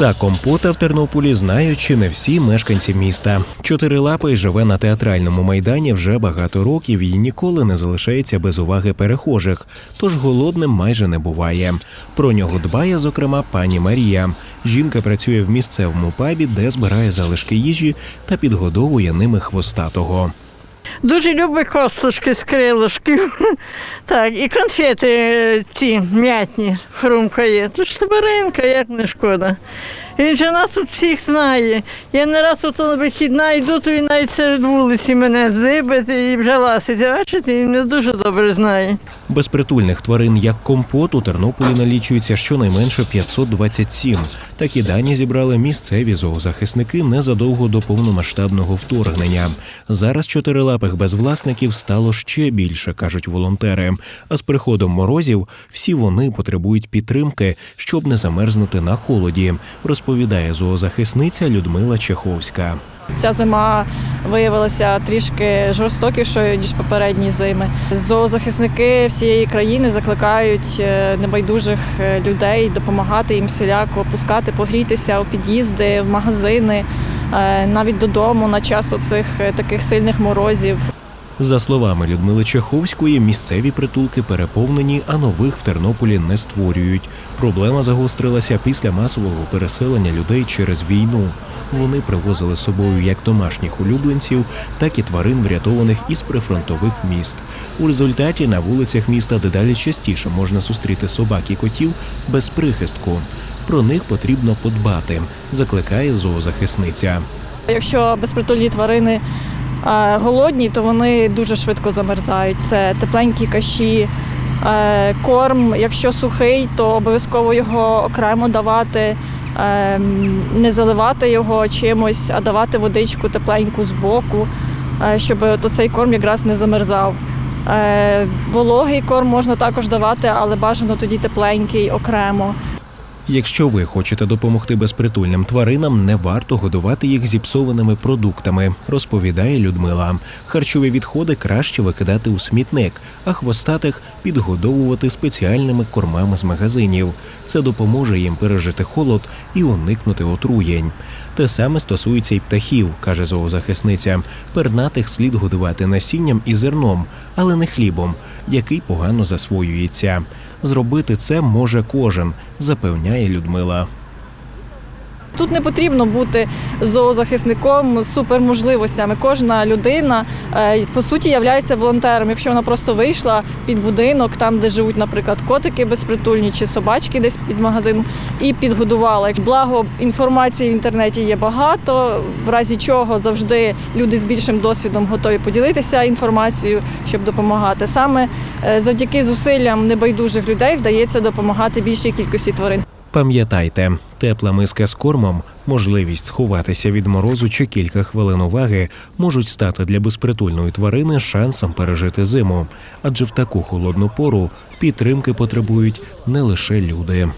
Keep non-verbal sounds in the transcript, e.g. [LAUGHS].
Пса компота в Тернополі знають чи не всі мешканці міста. Чотирилапий живе на театральному майдані вже багато років і ніколи не залишається без уваги перехожих, тож голодним майже не буває. Про нього дбає, зокрема, пані Марія. Жінка працює в місцевому пабі, де збирає залишки їжі та підгодовує ними хвостатого. Дуже любить косточки з крилишків. [LAUGHS] Так, і конфети е, ці м'ятні хрумкає. Тож тваринка, як не шкода. Він же нас тут всіх знає. Я не раз тут на вихідна йду, то він навіть серед вулиці мене здибить і вже ласиться. Бачите, він мене дуже добре знає. Безпритульних тварин як компот у Тернополі налічується щонайменше 527. Такі дані зібрали місцеві зоозахисники незадовго до повномасштабного вторгнення. Зараз чотирилапих без власників стало ще більше, кажуть волонтери. А з приходом морозів всі вони потребують підтримки, щоб не замерзнути на холоді, розповідає зоозахисниця Людмила Чеховська. Ця зима виявилася трішки жорстокішою ніж попередні зими. Зоозахисники всієї країни закликають е, небайдужих е, людей допомагати їм всіляко пускати, погрітися у під'їзди, в магазини, е, навіть додому на час оцих таких сильних морозів. За словами Людмили Чеховської, місцеві притулки переповнені, а нових в Тернополі не створюють. Проблема загострилася після масового переселення людей через війну. Вони привозили з собою як домашніх улюбленців, так і тварин, врятованих із прифронтових міст. У результаті на вулицях міста дедалі частіше можна зустріти собак і котів без прихистку. Про них потрібно подбати, закликає зоозахисниця. Якщо безпритульні тварини голодні, то вони дуже швидко замерзають. Це тепленькі каші, корм. Якщо сухий, то обов'язково його окремо давати, не заливати його чимось, а давати водичку тепленьку з боку, е, щоб цей корм якраз не замерзав. Е, Вологий корм можна також давати, але бажано тоді тепленький окремо. Якщо ви хочете допомогти безпритульним тваринам, не варто годувати їх зіпсованими продуктами, розповідає Людмила. Харчові відходи краще викидати у смітник, а хвостатих підгодовувати спеціальними кормами з магазинів. Це допоможе їм пережити холод і уникнути отруєнь. Те саме стосується й птахів, каже зоозахисниця. Пернатих слід годувати насінням і зерном, але не хлібом, який погано засвоюється. Зробити це може кожен, запевняє Людмила. Тут не потрібно бути зоозахисником з суперможливостями. Кожна людина по суті є волонтером. Якщо вона просто вийшла під будинок, там де живуть, наприклад, котики безпритульні чи собачки десь під магазином, і підгодувала. Благо інформації в інтернеті є багато, в разі чого завжди люди з більшим досвідом готові поділитися інформацією, щоб допомагати. Саме е, завдяки зусиллям небайдужих людей вдається допомагати більшій кількості тварин. Пам'ятайте, тепла миска з кормом, можливість сховатися від морозу чи кілька хвилин уваги можуть стати для безпритульної тварини шансом пережити зиму, адже в таку холодну пору підтримки потребують не лише люди.